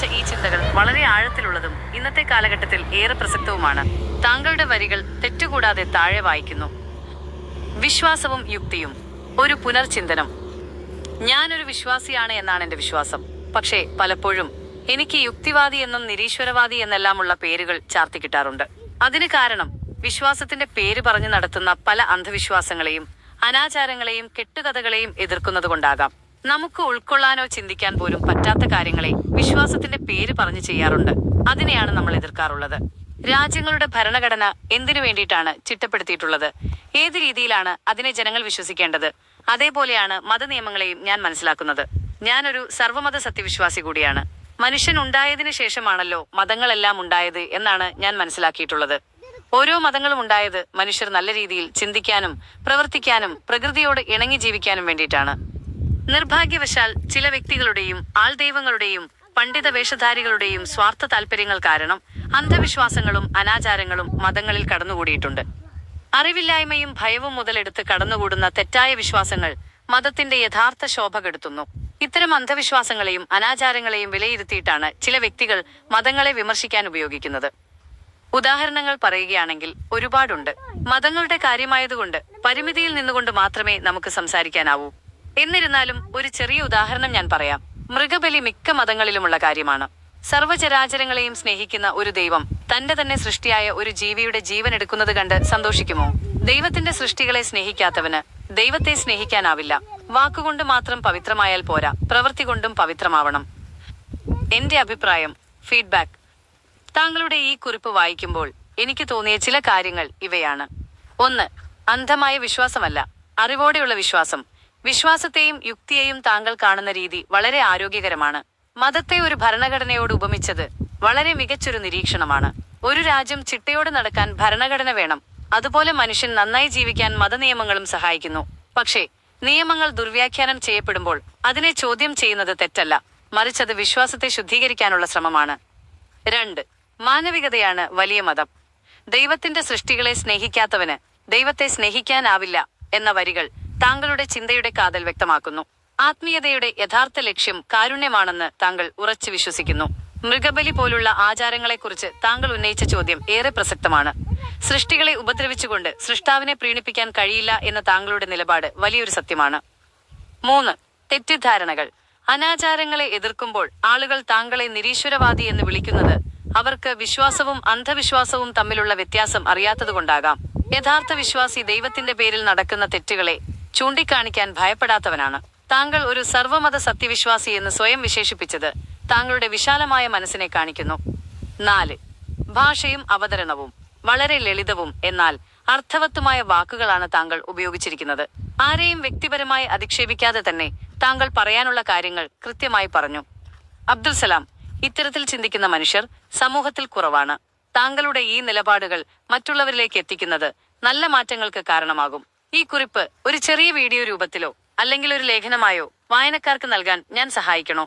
പങ്കുവച്ച ഈ ചിന്തകൾ വളരെ ആഴത്തിലുള്ളതും ഇന്നത്തെ കാലഘട്ടത്തിൽ ഏറെ പ്രസക്തവുമാണ്. താങ്കളുടെ വരികൾ തെറ്റുകൂടാതെ താഴെ വായിക്കുന്നു. വിശ്വാസവും യുക്തിയും ഒരു പുനർചിന്തനം. ഞാനൊരു വിശ്വാസിയാണ് എന്നാണ് എന്റെ വിശ്വാസം. പക്ഷേ പലപ്പോഴും എനിക്ക് യുക്തിവാദി എന്നും നിരീശ്വരവാദി എന്നെല്ലാമുള്ള പേരുകൾ ചാർത്തി കിട്ടാറുണ്ട്. അതിന് കാരണം വിശ്വാസത്തിന്റെ പേര് പറഞ്ഞു നടത്തുന്ന പല അന്ധവിശ്വാസങ്ങളെയും അനാചാരങ്ങളെയും കെട്ടുകഥകളെയും എതിർക്കുന്നത് എതിർക്കുന്നതുകൊണ്ടാകാം. നമുക്ക് ഉൾക്കൊള്ളാനോ ചിന്തിക്കാൻ പോലും പറ്റാത്ത കാര്യങ്ങളെ വിശ്വാസത്തിന്റെ പേര് പറഞ്ഞു ചെയ്യാറുണ്ട്. അതിനെയാണ് നമ്മൾ എതിർക്കാറുള്ളത്. രാജ്യങ്ങളുടെ ഭരണഘടന എന്തിനു വേണ്ടിയിട്ടാണ് ചിട്ടപ്പെടുത്തിയിട്ടുള്ളത്? ഏത് രീതിയിലാണ് അതിനെ ജനങ്ങൾ വിശ്വസിക്കേണ്ടത്? അതേപോലെയാണ് മതനിയമങ്ങളെയും ഞാൻ മനസ്സിലാക്കുന്നത്. ഞാനൊരു സർവമത സത്യവിശ്വാസി കൂടിയാണ്. മനുഷ്യൻ ഉണ്ടായതിനു ശേഷമാണല്ലോ മതങ്ങളെല്ലാം ഉണ്ടായത് എന്നാണ് ഞാൻ മനസ്സിലാക്കിയിട്ടുള്ളത്. ഓരോ മതങ്ങളും ഉണ്ടായത് മനുഷ്യർ നല്ല രീതിയിൽ ചിന്തിക്കാനും പ്രവർത്തിക്കാനും പ്രകൃതിയോട് ഇണങ്ങി ജീവിക്കാനും വേണ്ടിയിട്ടാണ്. നിർഭാഗ്യവശാൽ ചില വ്യക്തികളുടെയും ആൾദൈവങ്ങളുടെയും പണ്ഡിത വേഷധാരികളുടെയും സ്വാർത്ഥ താല്പര്യങ്ങൾ കാരണം അന്ധവിശ്വാസങ്ങളും അനാചാരങ്ങളും മതങ്ങളിൽ കടന്നുകൂടിയിട്ടുണ്ട്. അറിവില്ലായ്മയും ഭയവും മുതലെടുത്ത് കടന്നുകൂടുന്ന തെറ്റായ വിശ്വാസങ്ങൾ മതത്തിന്റെ യഥാർത്ഥ ശോഭ കെടുത്തുന്നു. ഇത്തരം അന്ധവിശ്വാസങ്ങളെയും അനാചാരങ്ങളെയും വിലയിരുത്തിയിട്ടാണ് ചില വ്യക്തികൾ മതങ്ങളെ വിമർശിക്കാൻ ഉപയോഗിക്കുന്നത്. ഉദാഹരണങ്ങൾ പറയുകയാണെങ്കിൽ ഒരുപാടുണ്ട്. മതങ്ങളുടെ കാര്യമായതുകൊണ്ട് പരിമിതിയിൽ നിന്നുകൊണ്ട് മാത്രമേ നമുക്ക് സംസാരിക്കാനാവൂ. എന്നിരുന്നാലും ഒരു ചെറിയ ഉദാഹരണം ഞാൻ പറയാം. മൃഗബലി മിക്ക മതങ്ങളിലുമുള്ള കാര്യമാണ്. സർവചരാചരങ്ങളെയും സ്നേഹിക്കുന്ന ഒരു ദൈവം തന്റെ തന്നെ സൃഷ്ടിയായ ഒരു ജീവിയുടെ ജീവൻ എടുക്കുന്നത് കണ്ട് സന്തോഷിക്കുമോ? ദൈവത്തിന്റെ സൃഷ്ടികളെ സ്നേഹിക്കാത്തവന് ദൈവത്തെ സ്നേഹിക്കാനാവില്ല. വാക്കുകൊണ്ട് മാത്രം പവിത്രമായാൽ പോരാ. പ്രവൃത്തി കൊണ്ടും പവിത്രമാവണം. എന്റെ അഭിപ്രായം ഫീഡ്ബാക്ക്. താങ്കളുടെ ഈ കുറിപ്പ് വായിക്കുമ്പോൾ എനിക്ക് തോന്നിയ ചില കാര്യങ്ങൾ ഇവയാണ്. ഒന്ന് അന്ധമായ വിശ്വാസമല്ല. അറിവോടെയുള്ള വിശ്വാസം. വിശ്വാസത്തെയും യുക്തിയെയും താങ്കൾ കാണുന്ന രീതി വളരെ ആരോഗ്യകരമാണ്. മതത്തെ ഒരു ഭരണഘടനയോട് ഉപമിച്ചത് വളരെ മികച്ചൊരു നിരീക്ഷണമാണ്. ഒരു രാജ്യം ചിട്ടയോടെ നടക്കാൻ ഭരണഘടന വേണം. അതുപോലെ മനുഷ്യൻ നന്നായി ജീവിക്കാൻ മതനിയമങ്ങളും സഹായിക്കുന്നു. പക്ഷേ നിയമങ്ങൾ ദുർവ്യാഖ്യാനം ചെയ്യപ്പെടുമ്പോൾ അതിനെ ചോദ്യം ചെയ്യുന്നത് തെറ്റല്ല. മറിച്ചത് വിശ്വാസത്തെ ശുദ്ധീകരിക്കാനുള്ള ശ്രമമാണ്. രണ്ട് മാനവികതയാണ് വലിയ മതം. ദൈവത്തിന്റെ സൃഷ്ടികളെ സ്നേഹിക്കാത്തവന് ദൈവത്തെ സ്നേഹിക്കാനാവില്ല എന്ന വരികൾ താങ്കളുടെ ചിന്തയുടെ കാതൽ വ്യക്തമാക്കുന്നു. ആത്മീയതയുടെ യഥാർത്ഥ ലക്ഷ്യം കാരുണ്യമാണെന്ന് താങ്കൾ ഉറച്ചു വിശ്വസിക്കുന്നു. മൃഗബലി പോലുള്ള ആചാരങ്ങളെക്കുറിച്ച് താങ്കൾ ഉന്നയിച്ച ചോദ്യം ഏറെ പ്രസക്തമാണ്. സൃഷ്ടികളെ ഉപദ്രവിച്ചുകൊണ്ട് സൃഷ്ടാവിനെ പ്രീണിപ്പിക്കാൻ കഴിയില്ല എന്ന താങ്കളുടെ നിലപാട് വലിയൊരു സത്യമാണ്. മൂന്ന് തെറ്റിദ്ധാരണകൾ. അനാചാരങ്ങളെ എതിർക്കുമ്പോൾ ആളുകൾ താങ്കളെ നിരീശ്വരവാദി എന്ന് വിളിക്കുന്നത് അവർക്ക് വിശ്വാസവും അന്ധവിശ്വാസവും തമ്മിലുള്ള വ്യത്യാസം അറിയാത്തതുകൊണ്ടാകാം. യഥാർത്ഥ വിശ്വാസി ദൈവത്തിന്റെ പേരിൽ നടക്കുന്ന തെറ്റുകളെ ചൂണ്ടിക്കാണിക്കാൻ ഭയപ്പെടാത്തവനാണ്. താങ്കൾ ഒരു സർവമത സത്യവിശ്വാസി എന്ന് സ്വയം വിശേഷിപ്പിച്ചത് താങ്കളുടെ വിശാലമായ മനസ്സിനെ കാണിക്കുന്നു. നാല് ഭാഷയും അവതരണവും വളരെ ലളിതവും എന്നാൽ അർത്ഥവത്തുമായ വാക്കുകളാണ് താങ്കൾ ഉപയോഗിച്ചിരിക്കുന്നത്. ആരെയും വ്യക്തിപരമായി അധിക്ഷേപിക്കാതെ തന്നെ താങ്കൾ പറയാനുള്ള കാര്യങ്ങൾ കൃത്യമായി പറഞ്ഞു. അബ്ദുൽ സലാം ഇത്തരത്തിൽ ചിന്തിക്കുന്ന മനുഷ്യർ സമൂഹത്തിൽ കുറവാണ്. താങ്കളുടെ ഈ നിലപാടുകൾ മറ്റുള്ളവരിലേക്ക് എത്തിക്കുന്നത് നല്ല മാറ്റങ്ങൾക്ക് കാരണമാകും. ഈ കുറിപ്പ് ഒരു ചെറിയ വീഡിയോ രൂപത്തിലോ അല്ലെങ്കിൽ ഒരു ലേഖനമായോ വായനക്കാർക്ക് നൽകാൻ ഞാൻ സഹായിക്കണോ?